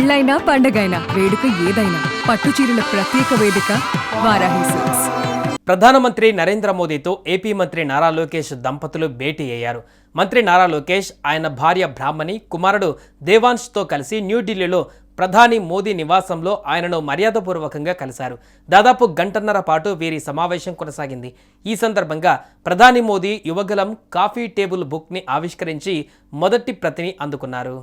పెళ్ళైనా పండగైనా వేడుక ఏదైనా పట్టు చీరల ప్రత్యేక వేదిక వారాహి సిల్క్స్ ప్రధానమంత్రి నరేంద్ర మోదీతో ఏపీ మంత్రి నారా లోకేష్ దంపతులు భేటీ అయ్యారు. మంత్రి నారా లోకేష్ ఆయన భార్య బ్రాహ్మణి కుమారుడు దేవాన్ష్తో కలిసి న్యూఢిల్లీలో ప్రధాని మోదీ నివాసంలో ఆయనను మర్యాదపూర్వకంగా కలిశారు. దాదాపు గంటన్నర పాటు వీరి సమావేశం కొనసాగింది. ఈ సందర్భంగా ప్రధాని మోదీ యువగలం కాఫీ టేబుల్ బుక్ని ఆవిష్కరించి మొదటి ప్రతిని అందుకున్నారు.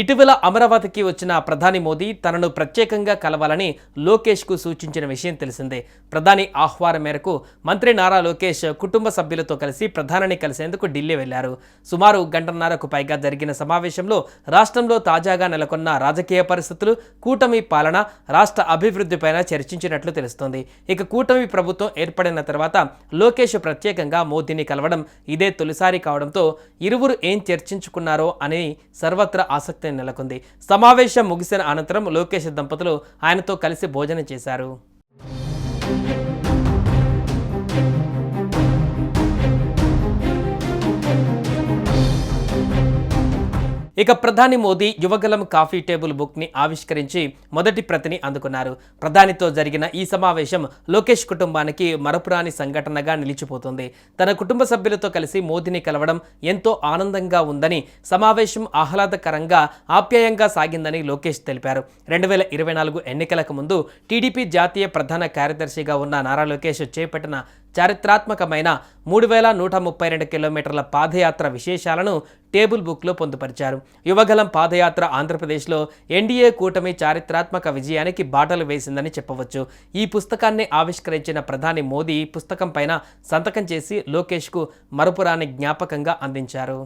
ఇటీవల అమరావతికి వచ్చిన ప్రధాని మోదీ తనను ప్రత్యేకంగా కలవాలని లోకేష్కు సూచించిన విషయం తెలిసిందే. ప్రధాని ఆహ్వానం మేరకు మంత్రి నారా లోకేష్ కుటుంబ సభ్యులతో కలిసి ప్రధానిని కలిసేందుకు ఢిల్లీ వెళ్ళారు. సుమారు గంటన్నరకు పైగా జరిగిన సమావేశంలో రాష్ట్రంలో తాజాగా నెలకొన్న రాజకీయ పరిస్థితులు కూటమి పాలన రాష్ట్ర అభివృద్ధిపైన చర్చించినట్లు తెలుస్తోంది. ఇక కూటమి ప్రభుత్వం ఏర్పడిన తర్వాత లోకేష్ ప్రత్యేకంగా మోదీని కలవడం ఇదే తొలిసారి కావడంతో ఇరువురు ఏం చర్చించుకున్నారో అని సర్వత్రా ఆసక్తి నెలకొంది. సమావేశం ముగిసిన అనంతరం లోకేష్ దంపతులు ఆయనతో కలిసి భోజనం చేశారు. ఇక ప్రధాని మోదీ యువగలం కాఫీ టేబుల్ బుక్ని ఆవిష్కరించి మొదటి ప్రతిని అందుకున్నారు. ప్రధానితో జరిగిన ఈ సమావేశం లోకేష్ కుటుంబానికి మరపురాని సంఘటనగా నిలిచిపోతుంది. తన కుటుంబ సభ్యులతో కలిసి మోదీని కలవడం ఎంతో ఆనందంగా ఉందని సమావేశం ఆహ్లాదకరంగా ఆప్యాయంగా సాగిందని లోకేష్ తెలిపారు. రెండు వేల ఇరవై నాలుగు ఎన్నికలకు ముందు టీడీపీ జాతీయ ప్రధాన కార్యదర్శిగా ఉన్న నారా లోకేష్ చేపట్టిన చారిత్రాత్మకమైన మూడు వేల నూట ముప్పై రెండు కిలోమీటర్ల పాదయాత్ర విశేషాలను టేబుల్ బుక్లో పొందుపరిచారు. యువగలం పాదయాత్ర ఆంధ్రప్రదేశ్లో ఎన్డీఏ కూటమి చారిత్రాత్మక విజయానికి బాటలు వేసిందని చెప్పవచ్చు. ఈ పుస్తకాన్ని ఆవిష్కరించిన ప్రధాని మోదీ పుస్తకం పైన సంతకం చేసి లోకేష్కు మరపురాని జ్ఞాపకంగా అందించారు.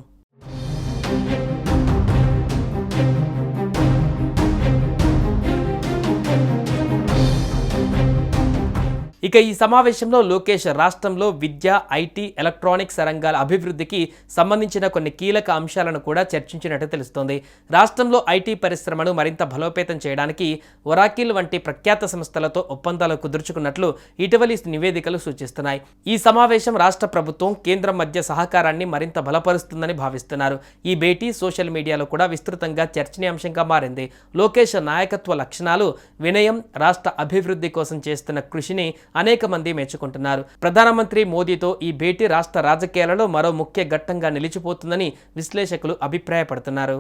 ఇక ఈ సమావేశంలో లోకేష్ రాష్ట్రంలో విద్య ఐటీ ఎలక్ట్రానిక్స్ రంగాల అభివృద్ధికి సంబంధించిన కొన్ని కీలక అంశాలను కూడా చర్చించినట్టు తెలుస్తోంది. రాష్ట్రంలో ఐటీ పరిశ్రమను మరింత బలోపేతం చేయడానికి ఒరాకిల్ వంటి ప్రఖ్యాత సంస్థలతో ఒప్పందాలు కుదుర్చుకున్నట్లు ఇటీవలి నివేదికలు సూచిస్తున్నాయి. ఈ సమావేశం రాష్ట్ర ప్రభుత్వం కేంద్రం మధ్య సహకారాన్ని మరింత బలపరుస్తుందని భావిస్తున్నారు. ఈ భేటీ సోషల్ మీడియాలో కూడా విస్తృతంగా చర్చనీయాంశంగా మారింది. లోకేష్ నాయకత్వ లక్షణాలు వినయం రాష్ట్ర అభివృద్ధి కోసం చేస్తున్న కృషిని అనేక మంది మెచ్చుకుంటున్నారు. ప్రధానమంత్రి మోదీతో ఈ భేటీ రాష్ట్ర రాజకీయాలలో మరో ముఖ్య ఘట్టంగా నిలిచిపోతుందని విశ్లేషకులు అభిప్రాయపడుతున్నారు.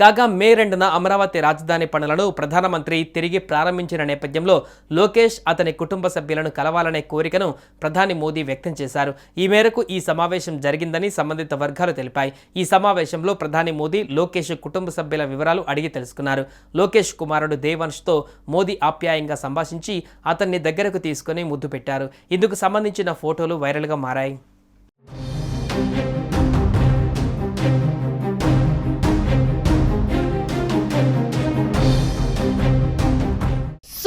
కాగా మే రెండున అమరావతి రాజధాని పనులను ప్రధానమంత్రి తిరిగి ప్రారంభించిన నేపథ్యంలో లోకేష్ అతని కుటుంబ సభ్యులను కలవాలనే కోరికను ప్రధాని మోదీ వ్యక్తం చేశారు. ఈ మేరకు ఈ సమావేశం జరిగిందని సంబంధిత వర్గాలు తెలిపాయి. ఈ సమావేశంలో ప్రధాని మోదీ లోకేష్ కుటుంబ సభ్యుల వివరాలు అడిగి తెలుసుకున్నారు. లోకేష్ కుమారుడు దేవంష్తో మోదీ ఆప్యాయంగా సంభాషించి అతన్ని దగ్గరకు తీసుకుని ముద్దు పెట్టారు. ఇందుకు సంబంధించిన ఫోటోలు వైరల్గా మారాయి.